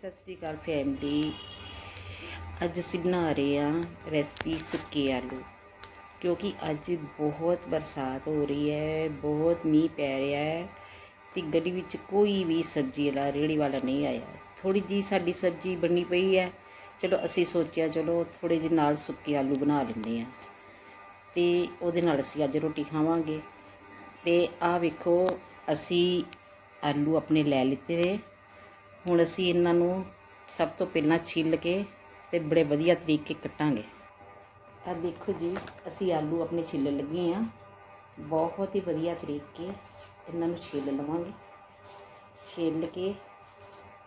ਸਤਿ ਸ੍ਰੀ ਅਕਾਲ family. ਅੱਜ ਅਸੀਂ ਬਣਾ ਰਹੇ ਹਾਂ ਰੈਸਪੀ ਸੁੱਕੇ ਆਲੂ। ਕਿਉਂਕਿ ਅੱਜ ਬਹੁਤ ਬਰਸਾਤ ਹੋ ਰਹੀ ਹੈ, ਬਹੁਤ ਮੀਂਹ ਪੈ ਰਿਹਾ ਹੈ ਤੇ ਗਲੀ ਵਿੱਚ ਕੋਈ ਵੀ ਸਬਜ਼ੀ ਵਾਲਾ, ਰੇਹੜੀ ਵਾਲਾ ਨਹੀਂ ਆਇਆ। ਥੋੜੀ ਜੀ ਸਾਡੀ ਸਬਜ਼ੀ ਬਣੀ ਪਈ ਹੈ। ਚਲੋ ਅਸੀਂ ਸੋਚਿਆ, ਚਲੋ ਥੋੜੇ ਜਿਹੇ ਨਾਲ ਸੁੱਕੇ ਆਲੂ ਬਣਾ ਲੈਂਦੇ ਆ ਤੇ ਉਹਦੇ ਨਾਲ ਅਸੀਂ ਅੱਜ ਰੋਟੀ ਖਾਵਾਂਗੇ। ਤੇ ਆਹ ਵੇਖੋ, ਅਸੀਂ ਆਲੂ ਆਪਣੇ ਲੈ ਲਿੱਤੇ ਨੇ। ਹੁਣ ਅਸੀਂ ਇਹਨਾਂ ਨੂੰ ਸਭ ਤੋਂ ਪਹਿਲਾਂ ਛਿੱਲ ਕੇ ਤੇ ਬੜੇ ਵਧੀਆ ਤਰੀਕੇ ਕੱਟਾਂਗੇ। ਆ ਦੇਖੋ ਜੀ, ਅਸੀਂ ਆਲੂ ਆਪਣੇ ਛਿੱਲਣ ਲੱਗੇ ਆ ਬਹੁਤ ਹੀ ਵਧੀਆ ਤਰੀਕੇ ਇਹਨਾਂ ਨੂੰ ਛਿੱਲ ਲਵਾਂਗੇ। ਛਿੱਲ ਕੇ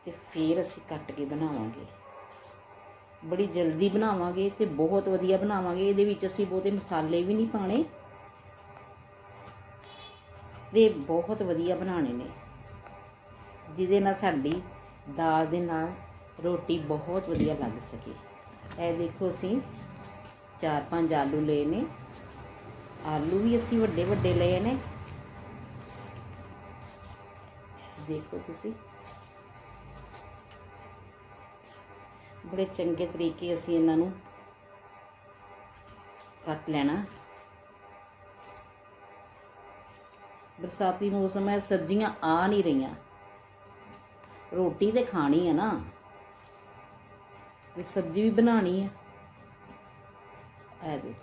ਤੇ ਫਿਰ ਅਸੀਂ ਕੱਟ ਕੇ ਬਣਾਵਾਂਗੇ। ਬੜੀ ਜਲਦੀ ਬਣਾਵਾਂਗੇ ਤੇ ਬਹੁਤ ਵਧੀਆ ਬਣਾਵਾਂਗੇ। ਇਹਦੇ ਵਿੱਚ ਅਸੀਂ ਬਹੁਤੇ ਮਸਾਲੇ ਵੀ ਨਹੀਂ ਪਾਣੇ ਤੇ ਬਹੁਤ ਵਧੀਆ ਬਣਾਣੇ ਨੇ। ਜਿਹਦੇ ਨਾਲ ਸਾਡੀ ਦਾਲ ਦੇ ਨਾਲ ਰੋਟੀ ਬਹੁਤ ਵਧੀਆ ਲੱਗ ਸਕੇ। ਇਹ ਦੇਖੋ ਅਸੀਂ ਚਾਰ ਪੰਜ ਆਲੂ ਲਏ ਨੇ। ਆਲੂ ਵੀ ਅਸੀਂ ਵੱਡੇ ਵੱਡੇ ਲਏ ਨੇ। ਦੇਖੋ ਤੁਸੀਂ। ਬੜੇ ਚੰਗੇ ਤਰੀਕੇ ਅਸੀਂ ਇਹਨਾਂ ਨੂੰ ਕੱਟ ਲੈਣਾ। ਬਰਸਾਤੀ ਮੌਸਮ ਹੈ, ਸਬਜ਼ੀਆਂ ਆ ਨਹੀਂ ਰਹੀਆਂ। ਰੋਟੀ ਤੇ ਖਾਣੀ ਹੈ ਨਾ। ਤੇ ਸਬਜ਼ੀ ਵੀ ਬਣਾਣੀ ਹੈ ਇਹ ਦੇ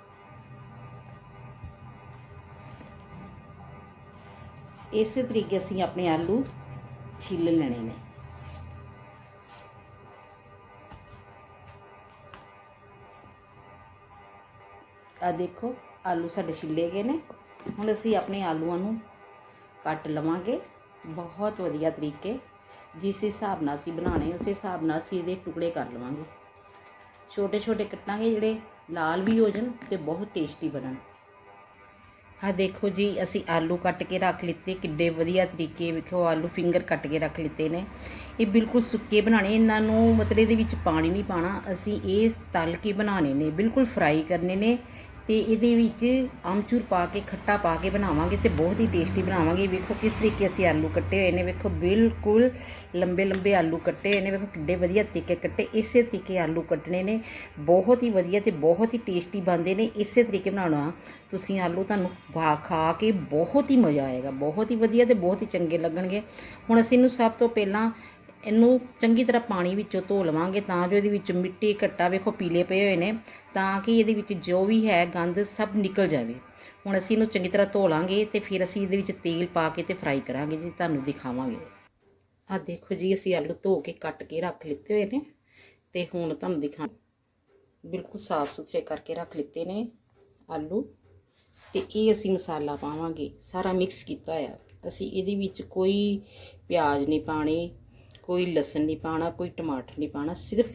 ਇਸੇ ਤਰੀਕੇ ਅਸੀਂ ਆਪਣੇ ਆਲੂ ਛਿੱਲ ਲੈਣੇ ਨੇ। ਆ ਦੇਖੋ, ਆਲੂ ਸਾਡੇ ਛਿੱਲੇ ਗਏ ਨੇ। ਹੁਣ ਅਸੀਂ ਆਪਣੇ ਆਲੂਆਂ ਨੂੰ ਕੱਟ ਲਵਾਂਗੇ। ਬਹੁਤ ਵਧੀਆ ਤਰੀਕੇ ਜਿਸ ਹਿਸਾਬ ਨਾਲ ਅਸੀਂ ਬਣਾਉਣੇ, ਉਸੇ ਹਿਸਾਬ ਨਾਲ ਅਸੀਂ ਇਹਦੇ ਟੁਕੜੇ ਕਰ ਲਵਾਂਗੇ। ਛੋਟੇ ਛੋਟੇ ਕੱਟਾਂਗੇ ਜਿਹੜੇ ਲਾਲ ਵੀ ਹੋ ਜਾਣ ਤੇ ਬਹੁਤ ਟੇਸਟੀ ਬਣਨ। ਆ ਦੇਖੋ ਜੀ, ਅਸੀਂ ਆਲੂ ਕੱਟ ਕੇ ਰੱਖ ਲਿੱਤੇ, ਕਿੱਡੇ ਵਧੀਆ ਤਰੀਕੇ ਵੇਖੋ, ਆਲੂ ਫਿੰਗਰ ਕੱਟ ਕੇ ਰੱਖ ਲਿੱਤੇ ਨੇ। ਇਹ ਬਿਲਕੁਲ ਸੁੱਕੇ ਬਣਾਣੇ ਇਹਨਾਂ ਨੂੰ ਮਤਲਬ ਇਹਦੇ ਵਿੱਚ ਪਾਣੀ ਨਹੀਂ ਪਾਣਾ ਅਸੀਂ ਇਹ ਤਲ ਕੇ ਬਣਾਣੇ ਨੇ, ਬਿਲਕੁਲ ਫਰਾਈ ਕਰਨੇ ਨੇ। ਤੇ ਇਹਦੇ ਵਿੱਚ ਆਮਚੂਰ ਪਾ ਕੇ, ਖੱਟਾ ਪਾ ਕੇ ਬਣਾਵਾਂਗੇ ਤੇ ਬਹੁਤ ਹੀ ਟੇਸਟੀ ਬਣਾਵਾਂਗੇ। ਵੇਖੋ ਕਿਸ ਤਰੀਕੇ ਅਸੀਂ ਆਲੂ ਕੱਟੇ ਹੋਏ ਨੇ। ਵੇਖੋ ਬਿਲਕੁਲ ਲੰਬੇ ਲੰਬੇ ਆਲੂ ਕੱਟੇ ਹੋਏ ਨੇ। ਵੇਖੋ ਕਿੱਡੇ ਵਧੀਆ ਤਰੀਕੇ ਕੱਟੇ। ਇਸੇ ਤਰੀਕੇ ਆਲੂ ਕੱਟਣੇ ਨੇ। ਬਹੁਤ ਹੀ ਵਧੀਆ ਤੇ ਬਹੁਤ ਹੀ ਟੇਸਟੀ ਬਣਦੇ ਨੇ। ਇਸੇ ਤਰੀਕੇ ਬਣਾਉਣਾ ਤੁਸੀਂ ਆਲੂ ਤੁਹਾਨੂੰ ਖਾ ਖਾ ਕੇ ਬਹੁਤ ਹੀ ਮਜ਼ਾ ਆਏਗਾ। ਬਹੁਤ ਹੀ ਵਧੀਆ ਤੇ ਬਹੁਤ ਹੀ ਚੰਗੇ ਲੱਗਣਗੇ। ਹੁਣ ਅਸੀਂ ਇਹਨੂੰ ਸਭ ਤੋਂ ਪਹਿਲਾਂ ਇਹਨੂੰ ਚੰਗੀ ਤਰ੍ਹਾਂ ਪਾਣੀ ਵਿੱਚੋਂ ਧੋ ਲਵਾਂਗੇ ਤਾਂ ਜੋ ਇਹਦੇ ਵਿੱਚ ਮਿੱਟੀ ਘੱਟਾ ਵੇਖੋ ਪੀਲੇ ਪਏ ਹੋਏ ਨੇ, ਤਾਂ ਕਿ ਇਹਦੇ ਵਿੱਚ ਜੋ ਵੀ ਹੈ ਗੰਦ ਸਭ ਨਿਕਲ ਜਾਵੇ। ਹੁਣ ਅਸੀਂ ਇਹਨੂੰ ਚੰਗੀ ਤਰ੍ਹਾਂ ਧੋ ਲਾਂਗੇ ਤੇ ਫਿਰ ਅਸੀਂ ਇਹਦੇ ਵਿੱਚ ਤੇਲ ਪਾ ਕੇ ਤੇ ਫਰਾਈ ਕਰਾਂਗੇ ਜੀ, ਤੁਹਾਨੂੰ ਦਿਖਾਵਾਂਗੇ। ਆ ਦੇਖੋ ਜੀ, ਅਸੀਂ ਆਲੂ ਧੋ ਕੇ ਕੱਟ ਕੇ ਰੱਖ ਲਿੱਤੇ ਹੋਏ ਨੇ ਤੇ ਹੁਣ ਤੁਹਾਨੂੰ ਦਿਖਾ ਬਿਲਕੁਲ ਸਾਫ਼ ਸੁਥਰੇ ਕਰਕੇ ਰੱਖ ਲਿੱਤੇ ਨੇ ਆਲੂ ਤੇ ਇਹ ਅਸੀਂ ਮਸਾਲਾ ਪਾਵਾਂਗੇ। ਸਾਰਾ ਮਿਕਸ ਕੀਤਾ ਹੋਇਆ। ਅਸੀਂ ਇਹਦੇ ਵਿੱਚ ਕੋਈ ਪਿਆਜ਼ ਨਹੀਂ ਪਾਣੇ ਕੋਈ ਲਸਣ ਨਹੀਂ ਪਾਣਾ ਕੋਈ ਟਮਾਟਰ ਨਹੀਂ ਪਾਣਾ ਸਿਰਫ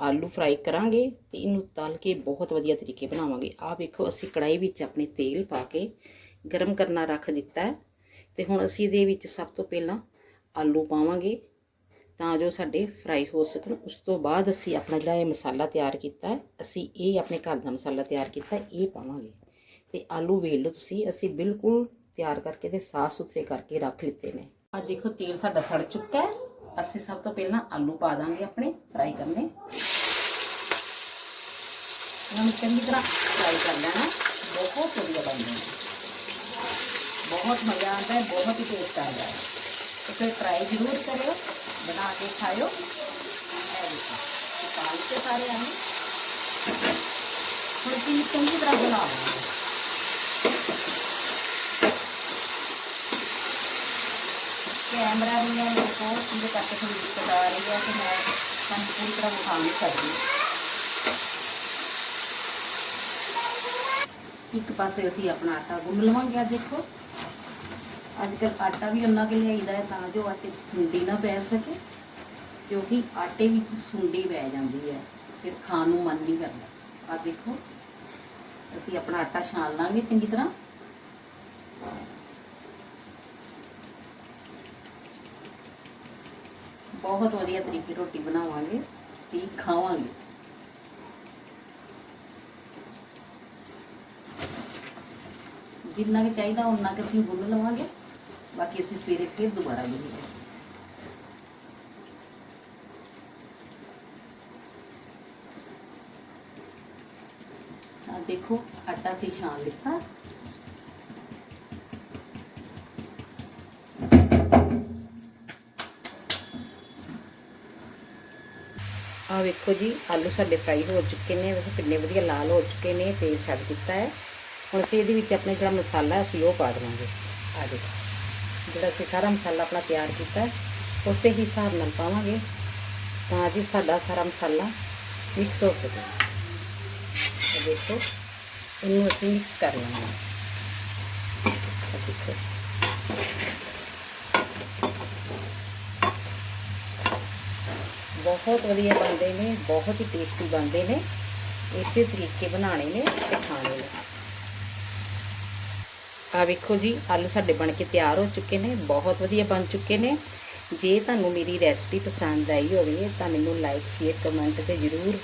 ਆਲੂ ਫਰਾਈ ਕਰਾਂਗੇ ਤੇ ਇਹਨੂੰ ਤਲ ਕੇ ਬਹੁਤ ਵਧੀਆ ਤਰੀਕੇ ਬਣਾਵਾਂਗੇ। ਆਹ ਵੇਖੋ, ਅਸੀਂ ਕੜਾਈ ਵਿੱਚ ਆਪਣੇ ਤੇਲ ਪਾ ਕੇ ਗਰਮ ਕਰਨਾ ਰੱਖ ਦਿੱਤਾ ਹੈ ਤੇ ਹੁਣ ਅਸੀਂ ਇਹਦੇ ਵਿੱਚ ਸਭ ਤੋਂ ਪਹਿਲਾਂ ਆਲੂ ਪਾਵਾਂਗੇ ਤਾਂ ਜੋ ਸਾਡੇ ਫਰਾਈ ਹੋ ਸਕਣ। ਉਸ ਤੋਂ ਬਾਅਦ ਅਸੀਂ ਆਪਣਾ ਜਿਹੜਾ ਇਹ ਮਸਾਲਾ ਤਿਆਰ ਕੀਤਾ ਹੈ, ਅਸੀਂ ਇਹ ਆਪਣੇ ਘਰ ਦਾ ਮਸਾਲਾ ਤਿਆਰ ਕੀਤਾ ਇਹ ਪਾਵਾਂਗੇ। ਤੇ ਆਲੂ ਵੇਲ ਲਓ ਤੁਸੀਂ, ਅਸੀਂ ਬਿਲਕੁਲ ਤਿਆਰ ਕਰਕੇ ਤੇ ਸਾਫ਼ ਸੁਥਰੇ ਕਰਕੇ ਰੱਖ ਲਿੱਤੇ ਨੇ। ਆ ਦੇਖੋ, ਤੇਲ ਸਾਡਾ ਸੜ ਚੁੱਕਾ ਹੈ। ਅਸੀਂ ਸਭ ਤੋਂ ਪਹਿਲਾਂ ਆਲੂ ਪਾ ਦਾਂਗੇ ਆਪਣੇ ਫਰਾਈ ਕਰਨੇ ਇਹਨਾਂ ਨੂੰ ਚੰਗੀ ਤਰ੍ਹਾਂ ਫਰਾਈ ਕਰ ਲੈਣਾ ਬਹੁਤ ਵਧੀਆ ਬਣਦੇ ਨੇ ਬਹੁਤ ਮਜ਼ਾ ਆਉਂਦਾ ਹੈ ਬਹੁਤ ਹੀ ਟੇਸਟ ਆਉਂਦਾ ਹੈ तो फिर ट्राई जरूर करो बना के खाओ निकाल के सारे आने ਹੁਣ ਅਸੀਂ ਚੰਗੀ ਤਰ੍ਹਾਂ ਬਣਾ ਕੈਮਰਾ ਵੀ ਹੈ, ਮੇਰੇ ਕੋਲ, ਜਿਹਦੇ ਕਰਕੇ ਥੋੜੀ ਦਿੱਕਤ ਆ ਰਹੀ ਹੈ ਕਿ ਮੈਂ ਤੁਹਾਨੂੰ ਪੂਰੀ ਤਰ੍ਹਾਂ ਵਿਖਾ ਨਹੀਂ ਸਕਦੀ। ਇੱਕ ਪਾਸੇ ਅਸੀਂ ਆਪਣਾ ਆਟਾ ਗੁੰਨ ਲਵਾਂਗੇ ਆ ਦੇਖੋ। ਅੱਜ ਕੱਲ ਆਟਾ ਵੀ ਉਹਨਾਂ ਕੇ ਲਿਆਈਦਾ ਹੈ, ਤਾਂ ਜੋ ਆਟੇ 'ਚ ਸੁੰਡੀ ਨਾ ਪੈ ਸਕੇ, ਕਿਉਂਕਿ ਆਟੇ ਵਿੱਚ ਸੁੰਡੀ ਪੈ ਜਾਂਦੀ ਹੈ, ਫਿਰ ਖਾਣ ਨੂੰ ਮਨ ਨਹੀਂ ਕਰਦਾ। ਆ ਦੇਖੋ, ਅਸੀਂ ਆਪਣਾ ਆਟਾ ਛਾਣ ਲਾਂਗੇ ਚੰਗੀ ਤਰ੍ਹਾਂ। बहुत वादिया तरीके रोटी बनावे खावे जिन्ना के चाहिए उन्ना के असं गुन लवेंगे, बाकी असं सवेरे फिर दोबारा गुनेंगे हाँ, देखो, आटा से छान लिता ਆ ਵੇਖੋ ਜੀ, ਆਲੂ ਸਾਡੇ ਫਰਾਈ ਹੋ ਚੁੱਕੇ ਨੇ ਵੇਖੋ ਕਿੰਨੇ ਵਧੀਆ ਲਾਲ ਹੋ ਚੁੱਕੇ ਨੇ ਤੇਲ ਛੱਡ ਦਿੱਤਾ ਹੈ। ਹੁਣ ਅਸੀਂ ਇਹਦੇ ਵਿੱਚ ਆਪਣੇ ਜਿਹੜਾ ਮਸਾਲਾ ਅਸੀਂ ਉਹ ਪਾ ਦੇਵਾਂਗੇ। ਆ ਦੇਖੋ, ਜਿਹੜਾ ਅਸੀਂ ਸਾਰਾ ਮਸਾਲਾ ਆਪਣਾ ਤਿਆਰ ਕੀਤਾ ਉਸੇ ਹੀ ਹਿਸਾਬ ਨਾਲ ਪਾਵਾਂਗੇ, ਤਾਂ ਜੀ ਸਾਡਾ ਸਾਰਾ ਮਸਾਲਾ ਮਿਕਸ ਹੋ ਸਕੇ। ਇਹ ਦੇਖੋ, ਇਹਨੂੰ ਅਸੀਂ ਮਿਕਸ ਕਰ ਲਾਂਗੇ ਦੇਖੋ। ਬਹੁਤ ਵਧੀਆ ਬਣਦੇ ਨੇ, ਬਹੁਤ ਹੀ ਟੇਸਟੀ ਬਣਦੇ ਨੇ। ਇਸੇ ਤਰੀਕੇ ਬਣਾਣੇ ਨੇ ਤੇ ਖਾਣੇ ਨੇ। ਆ ਵੇਖੋ ਜੀ, ਆਲੂ ਸਾਡੇ ਬਣ ਕੇ ਤਿਆਰ ਹੋ ਚੁੱਕੇ ਨੇ, ਬਹੁਤ ਵਧੀਆ ਬਣ ਚੁੱਕੇ ਨੇ। ਜੇ ਤੁਹਾਨੂੰ ਮੇਰੀ ਰੈਸਪੀ ਪਸੰਦ ਆਈ ਹੋਵੇ ਤਾਂ ਮੈਨੂੰ ਲਾਈਕ ਸ਼ੇਅਰ ਕਮੈਂਟ ਤੇ ਜ਼ਰੂਰ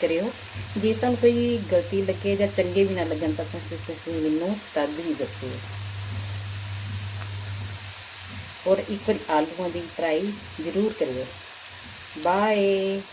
ਕਰਿਓ। ਜੇ ਤੁਹਾਨੂੰ ਕੋਈ ਗਲਤੀ ਲੱਗੇ ਜਾਂ ਚੰਗੇ ਵੀ ਨਾ ਲੱਗਣ ਤਾਂ ਤੁਸੀਂ ਤੁਸੀਂ ਮੈਨੂੰ ਤਦ ਵੀ ਦੱਸਿਓ। ਔਰ ਇੱਕ ਵਾਰੀ ਆਲੂਆਂ ਦੀ ਫਰਾਈ ਜ਼ਰੂਰ ਕਰਿਓ। Bye!